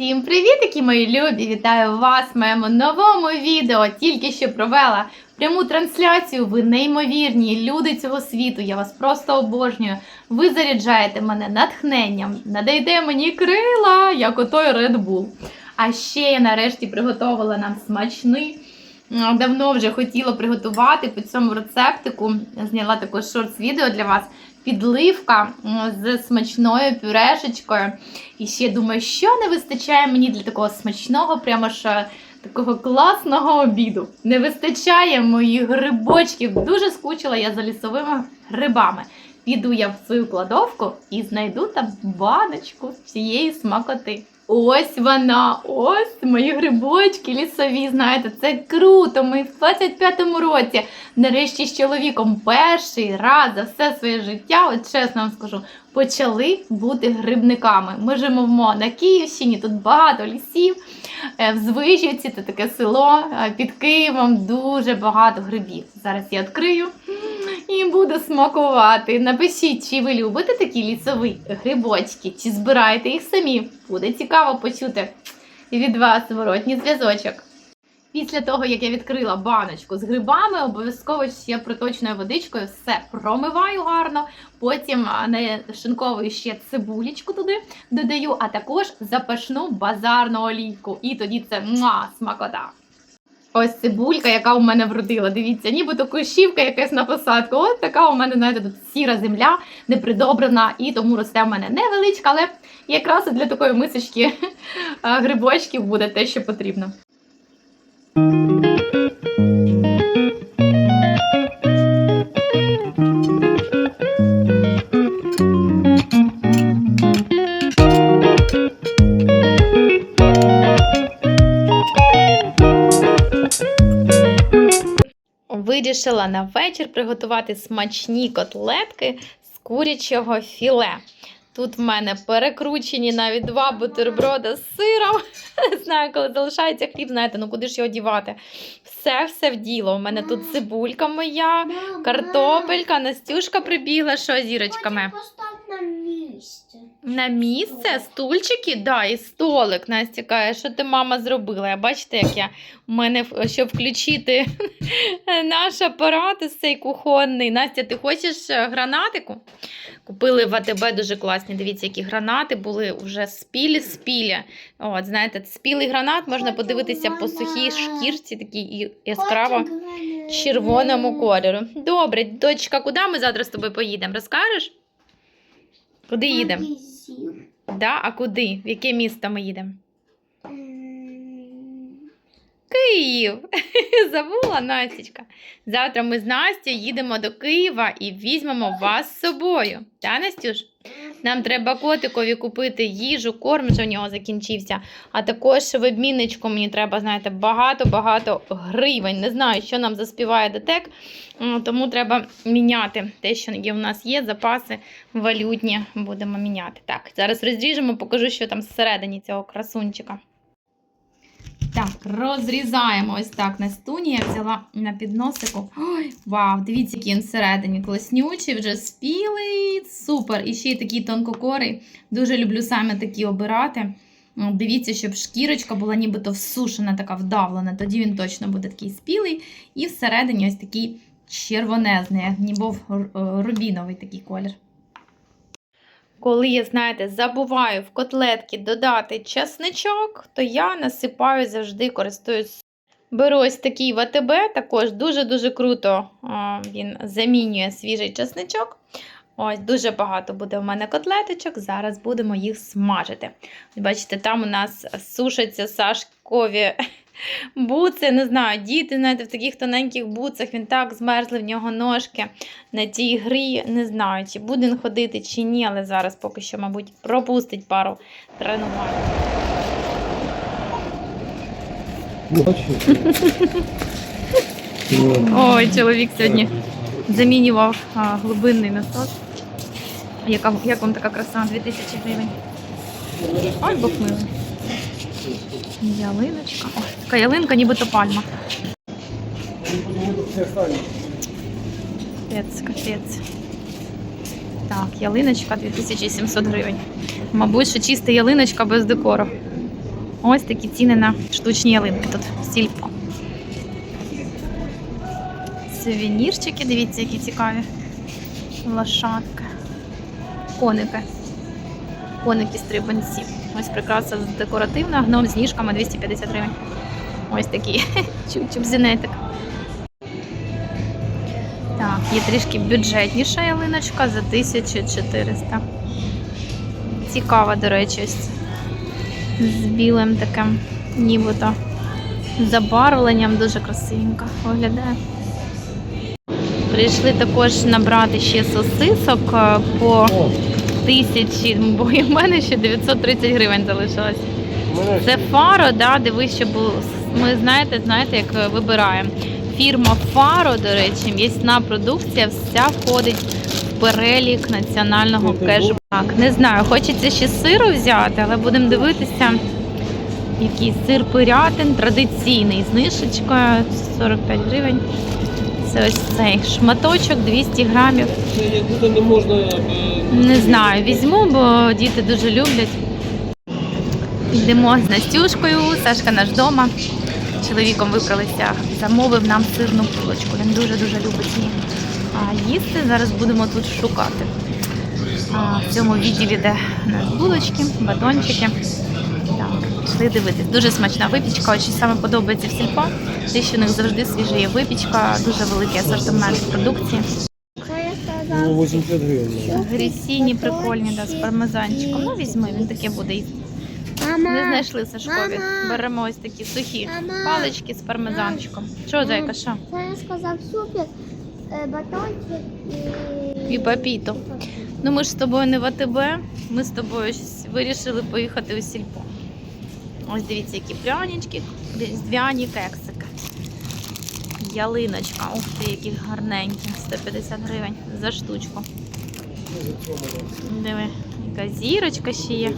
Всім привітики, мої любі! Вітаю вас в моєму новому відео. Тільки що провела пряму трансляцію. Ви неймовірні люди цього світу. Я вас просто обожнюю. Ви заряджаєте мене натхненням, надаєте мені крила, як отой Red Bull. А ще я нарешті приготувала нам смачний. Давно вже хотіла приготувати по цьому рецептику. Зняла також шортс-відео для вас. Підливка з смачною пюрешечкою. І ще думаю, що не вистачає мені для такого смачного, прямо ж е, такого класного обіду. Не вистачає моїх грибочків. Дуже скучила я за лісовими грибами. Піду я в свою кладовку і знайду там баночку цієї смакоти. Ось вона, ось мої грибочки лісові. Знаєте, це круто. Ми в 25-му році нарешті з чоловіком перший раз за все своє життя, от чесно вам скажу, почали бути грибниками. Ми живемо на Київщині, тут багато лісів. Е, В Звижівці це таке село е, під Києвом, дуже багато грибів. Зараз я відкрию і буду смакувати. Напишіть, чи ви любите такі лісові грибочки, чи збираєте їх самі. Буде цікаво почути від вас зворотній зв'язочок. Після того, як я відкрила баночку з грибами, обов'язково ще проточною водичкою все промиваю гарно. Потім шинковую ще цибулечку туди додаю, а також запашну базарну олійку. І тоді це муа, смакота. Ось цибулька, яка у мене вродила. Дивіться, нібито кущівка якась на посадку. От така у мене, знаєте, тут сіра земля, непридобрена, і тому росте в мене невеличка, але якраз для такої мисочки грибочків буде те, що потрібно. Вирішила на вечір приготувати смачні котлетки з курячого філе. Тут в мене перекручені навіть два бутерброда з сиром. Не знаю, коли залишається хліб, знаєте, ну куди ж його дівати? Все, все в діло. У мене тут цибулька моя, картопелька, Настюшка прибігла, що зірочками. На місце. На місце стульчики, да, і столик. Настя каже, що ти мама зробила? Я бачите, як я у мене щоб включити наш апарат цей кухонний. Настя, ти хочеш е, гранатику? Купили в АТБ дуже класні. Дивіться, які гранати були вже спілі спілі. От, знаєте, спілий гранат можна подивитися по сухій шкірці, такій яскраво червоному кольору. Добре, дочка, куди ми завтра з тобою поїдемо? Розкажеш? Куди їдемо? Да? А куди? В яке місто ми їдемо? Київ. Забула Настічка. Завтра ми з Настю їдемо до Києва і візьмемо вас з собою. Та, Настюш? Нам треба котикові купити їжу, корм вже у нього закінчився. А також в обмінничку мені треба, знаєте, багато-багато гривень. Не знаю, що нам заспіває детек, тому треба міняти те, що є у нас є, запаси валютні будемо міняти. Так, зараз розріжемо, покажу, що там всередині цього красунчика. Так, розрізаємо ось так на стуні. Я взяла на підносику. Ой, вау, дивіться, який він всередині. Класнючий, вже спілий. Супер. І ще й такий тонкокорий. Дуже люблю саме такі обирати. Дивіться, щоб шкірочка була нібито всушена, така вдавлена. Тоді він точно буде такий спілий. І всередині ось такий червонезний, ніби рубіновий такий колір. Коли я, знаєте, забуваю в котлетки додати часничок, то я насипаю завжди, користуюсь. Беру ось такий в АТБ, також дуже-дуже круто він замінює свіжий часничок. Ось дуже багато буде в мене котлеточок. Зараз будемо їх смажити. Бачите, там у нас сушаться сашкові буци. Не знаю, діти, знаєте, в таких тоненьких буцах він так змерзли в нього ножки на тій грі. Не знаю, чи буде він ходити, чи ні, але зараз поки що, мабуть, пропустить пару тренувань. Ой, чоловік сьогодні замінював а, глибинний насос. Яка, як вам така краса? 2000 гривень. Ой, Бог милий. Ялиночка. Ой, така ялинка, нібито пальма. Капець, капець. Так, ялиночка 2700 гривень. Мабуть, що чиста ялиночка без декору. Ось такі ціни на штучні ялинки тут в сільпо. Сувенірчики, дивіться, які цікаві. Лошадки. Коники. Коники стрибанці. Ось прикраса декоративна, гном з ніжками 250 гривень. Ось такий чуб-чуб-зінетик. Так, є трішки бюджетніша ялиночка за 1400. Цікава, до речі, ось з білим таким нібито забарвленням. Дуже красивенько виглядає. Прийшли також набрати ще сосисок е, по тисячі, бо і в мене ще 930 гривень залишилось. Це фаро, да, дивись, що було. Ми знаєте, знаєте, як вибираємо. Фірма Фаро, до речі, м'ясна продукція, вся входить в перелік національного кешбеку. Так, не знаю, хочеться ще сиру взяти, але будемо дивитися. Який сир пирятин, традиційний, знижечка 45 гривень. Це ось цей шматочок 200 грамів. Це як будто не можна. е, Не знаю, візьму, бо діти дуже люблять. Йдемо з Настюшкою, Сашка наш вдома. Чоловіком виправилися, замовив нам сирну булочку. Він дуже-дуже любить її. Їсти зараз будемо тут шукати. А, в цьому відділі, де у нас булочки, батончики. Так, пішли дивитись. Дуже смачна випічка, ось саме подобається в сільпо. Те, що у них завжди свіжа є випічка, дуже великий асортимент продукції. Ну, 80 гривень. Грісіні прикольні, да, з пармезанчиком. Ну, візьми, він таке буде. Не знайшли Сашкові. Мама. Беремо ось такі сухі Мама. палички з пармезанчиком. Що, зайка, що? Це я сказав супер. Е, Батончик і... І папіто. Ну ми ж з тобою не в АТБ, ми з тобою вирішили поїхати у сільпо. Ось дивіться, які прянички, різдвяні кексики. Ялиночка, ух ти, які гарненькі, 150 гривень за штучку. Диви, яка зірочка ще є.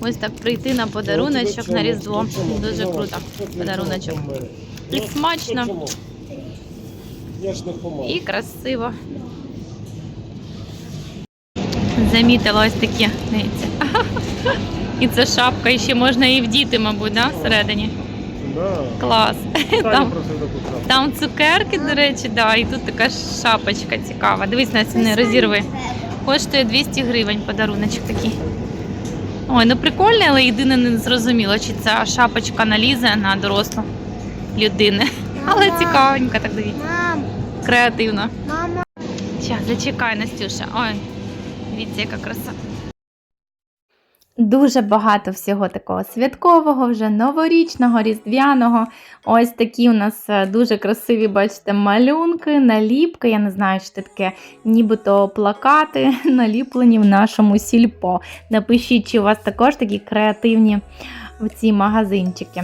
Ось так прийти на подаруночок на Різдво. Дуже круто. Подаруночок. І смачно, і красиво. Замітила ось такі, дивіться. І це шапка, і ще можна її вдіти, мабуть, да, всередині. Да. Клас. Там, там цукерки, до речі, да, і тут така шапочка цікава. Дивись, Настя, не розірви. Коштує 200 гривень подаруночок такий. Ой, ну прикольний, але єдине не зрозуміло, чи ця шапочка налізе на дорослу людини. Але Мама. цікавенько, так дивіться. Креативно. мама. Зачекай, Настюша. Ой, дивіться, яка краса. Дуже багато всього такого святкового, вже новорічного, різдвяного. Ось такі у нас е, дуже красиві, бачите, малюнки, наліпки. Я не знаю, що це таке, нібито плакати наліплені в нашому сільпо. Напишіть, чи у вас також такі креативні ці магазинчики.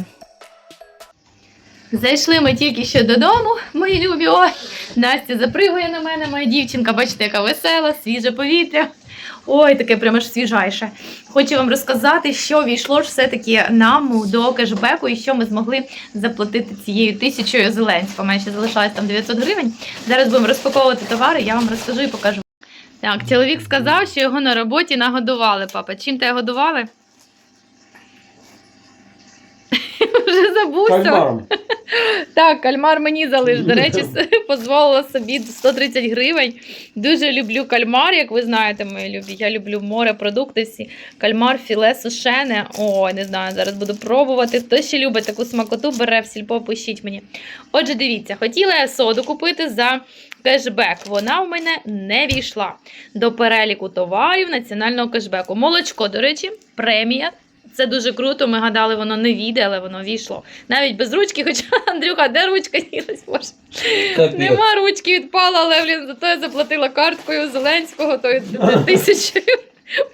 Зайшли ми тільки що додому, мої любі. Ой, Настя запригує на мене, моя дівчинка, бачите, яка весела, свіже повітря. Ой, таке прямо ж свіжайше. Хочу вам розказати, що війшло ж все-таки нам до кешбеку і що ми змогли заплатити цією тисячою Зеленського. Мені ще залишалось там 900 гривень. Зараз будемо розпаковувати товари, я вам розкажу і покажу. Так, чоловік сказав, що його на роботі нагодували, папа. Чим те годували? Вже забувся. Кальмаром. Так, кальмар мені залиш. До речі, дозволила собі 130 гривень. Дуже люблю кальмар, як ви знаєте, мої любі. Я люблю морепродукти всі. Кальмар, філе сушене. Ой, не знаю, зараз буду пробувати. Хто ще любить таку смакоту, бере в сільпо, пишіть мені. Отже, дивіться, хотіла я соду купити за кешбек. Вона в мене не війшла до переліку товарів національного кешбеку. Молочко, до речі, премія. Це дуже круто. Ми гадали, воно не війде, але воно війшло. Навіть без ручки, хоча Андрюха, де ручка ділась? Боже. Нема ручки відпала, але блін, зато я заплатила карткою Зеленського, то тисячою.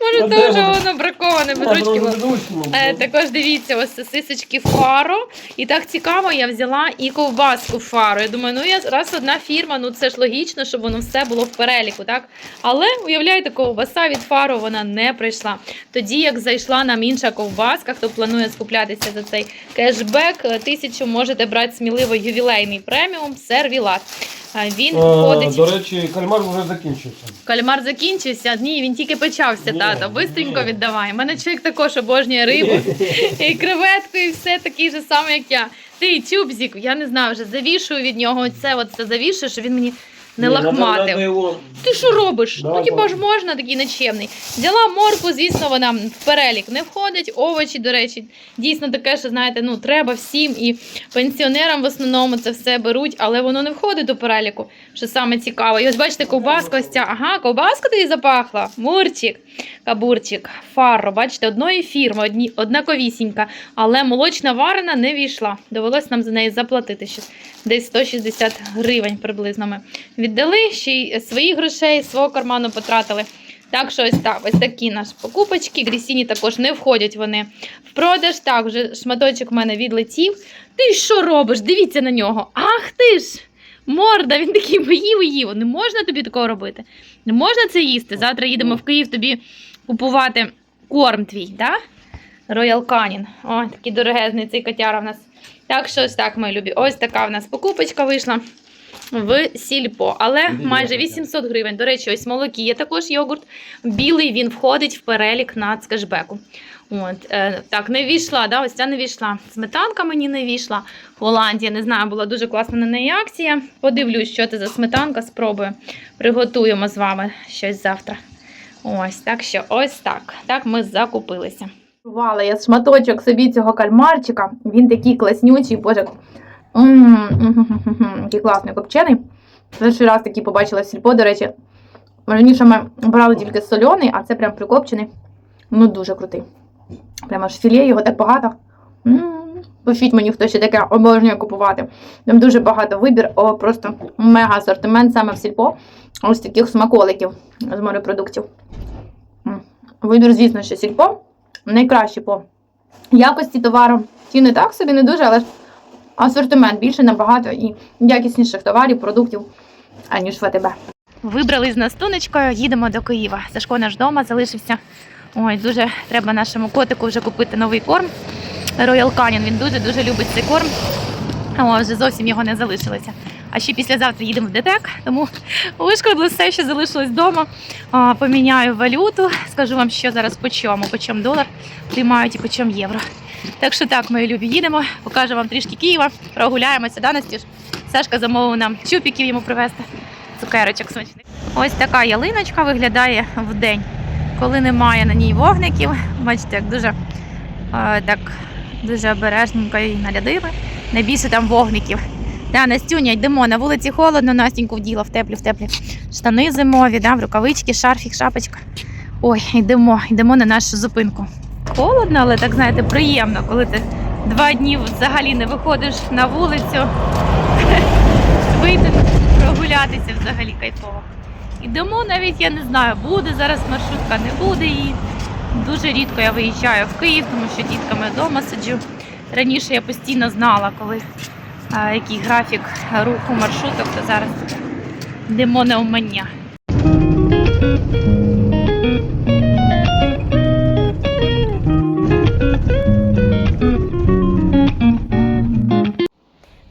Може, А то вже воно? воно браковане без ручки. Е, також дивіться, ось сосисочки фаро. І так цікаво, я взяла і ковбаску фаро. Я думаю, ну я раз одна фірма, ну це ж логічно, щоб воно все було в переліку, так? Але уявляєте, ковбаса від фаро вона не прийшла. Тоді як зайшла нам інша ковбаска, хто планує скуплятися за цей кешбек, е, тисячу можете брати сміливо ювілейний преміум сервілат. Він Е, входить. До речі, кальмар вже закінчився. Кальмар закінчився. Ні, він тільки почався, тато. Бистренько ні. віддавай. У мене чоловік також обожнює рибу. І креветку, і все такий же самий, як я. Ти, тюбзік, я не знаю, вже завішую від нього це, от це завішуєш, він мені не Ні, надо- лахматив. надо його- Ти що робиш? Да, ну хіба ж можна такий нечемний? Взяла морку, звісно, вона в перелік не входить. Овочі, до речі, дійсно таке, що знаєте, ну треба всім і пенсіонерам в основному це все беруть, але воно не входить до переліку. Що саме цікаво. І ось бачите, ковбаска ось ця. Ага, ковбаска тобі запахла. Мурчик, кабурчик, фарро. Бачите, одної фірми, одні, однаковісінька. Але молочна варена не війшла. Довелось нам за неї заплатити ще десь 160 гривень приблизно. Ми віддали ще й своїх грошей, свого карману потратили. Так що ось так, ось такі наші покупочки. Грісіні також не входять вони в продаж. Так, вже шматочок в мене відлетів. Ти що робиш? Дивіться на нього. Ах ти ж! Морда, він такий поїв і їв. Не можна тобі такого робити. Не можна це їсти. Завтра їдемо в Київ тобі купувати корм твій, так? Роял Канін. О, такий дорогезний цей котяра в нас. Так що ось так, мої любі. Ось така в нас покупочка вийшла в сільпо, але майже 800 гривень. До речі, ось молокі є також йогурт. Білий він входить в перелік нацкешбеку. От, е, так, не війшла, да, ось ця не війшла. Сметанка мені не війшла. Голландія, не знаю, була дуже класна на неї акція. Подивлюсь, що це за сметанка, спробую. Приготуємо з вами щось завтра. Ось, так що ось так. Так ми закупилися. Рвала я шматочок собі цього кальмарчика. Він такий класнючий, боже. Який класний копчений. Перший раз такий побачила сільпо, до речі. Раніше ми брали тільки сольоний, а це прям прикопчений. Ну, дуже крутий. Прямо аж філе, його так багато. Пишіть мені, хто ще таке обожнює купувати. Там дуже багато вибір, о, просто мега асортимент саме в сільпо. Ось таких смаколиків з морепродуктів. Вибір, звісно, що сільпо найкраще по якості товару. Ціни так собі не дуже, але ж асортимент більше набагато і якісніших товарів, продуктів, аніж в АТБ. Вибрали з настунечкою, їдемо до Києва. Сашко наш вдома залишився. Ой, дуже треба нашому котику вже купити новий корм. Royal Canin, він дуже-дуже любить цей корм. О, вже зовсім його не залишилося. А ще післязавтра їдемо в ДТЕК, тому вишкодили все, що залишилось вдома. Поміняю валюту, скажу вам, що зараз по чому, по чому долар приймають і по чому євро. Так що так, мої любі, їдемо, покажу вам трішки Києва, прогуляємося, да, Настюш? Сашка замовив нам чупіків йому привезти, цукерочок смачних. Ось така ялиночка виглядає в день, коли немає на ній вогників. Бачите, як дуже, так, дуже обережненько її нарядили. Найбільше там вогників. Да, Настюня, йдемо на вулиці холодно, Настіньку вділа в теплі, в теплі штани зимові, да, в рукавички, шарфік, шапочка. Ой, йдемо, йдемо на нашу зупинку. Холодно, але так знаєте, приємно, коли ти два дні взагалі не виходиш на вулицю. Вийти прогулятися взагалі кайфово. Йдемо навіть, я не знаю, буде зараз маршрутка, не буде її. Дуже рідко я виїжджаю в Київ, тому що дітками вдома сиджу. Раніше я постійно знала, коли а, який графік руху маршруток, то зараз йдемо на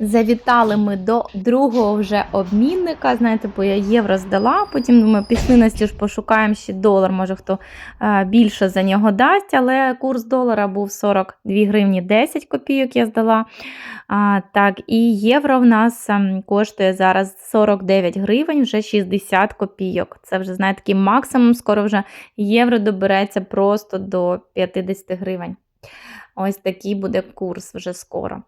Завітали ми до другого вже обмінника. Знаєте, бо я євро здала. Потім думаю, пішли Настю ж пошукаємо ще долар. Може хто е, більше за нього дасть. Але курс долара був 42 гривні 10 копійок. Я здала. А, так, і євро в нас ем, коштує зараз 49 гривень, вже 60 копійок. Це вже знаєте, такий максимум. Скоро вже євро добереться просто до 50 гривень. Ось такий буде курс вже скоро.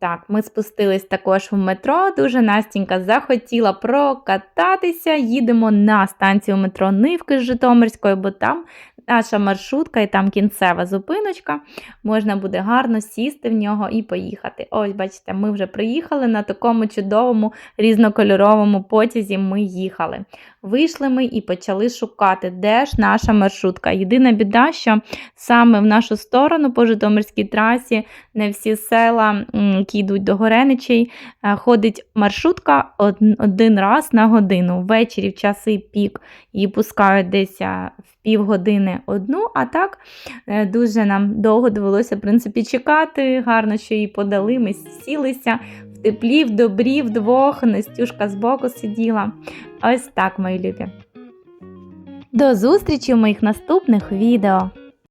Так, ми спустились також в метро. Дуже Настінька захотіла прокататися. Їдемо на станцію метро Нивки з Житомирської, бо там наша маршрутка і там кінцева зупиночка. Можна буде гарно сісти в нього і поїхати. Ось, бачите, ми вже приїхали на такому чудовому різнокольоровому потязі. Ми їхали. Вийшли ми і почали шукати, де ж наша маршрутка. Єдина біда, що саме в нашу сторону по Житомирській трасі не всі села, які йдуть до Гореничей, е, ходить маршрутка один раз на годину. Ввечері в часи пік її пускають десь в півгодини одну, а так е, дуже нам довго довелося в принципі, чекати. Гарно, що її подали, ми сілися в теплі, в добрі, вдвох. Настюшка збоку сиділа. Ось так, мої любі. До зустрічі в моїх наступних відео!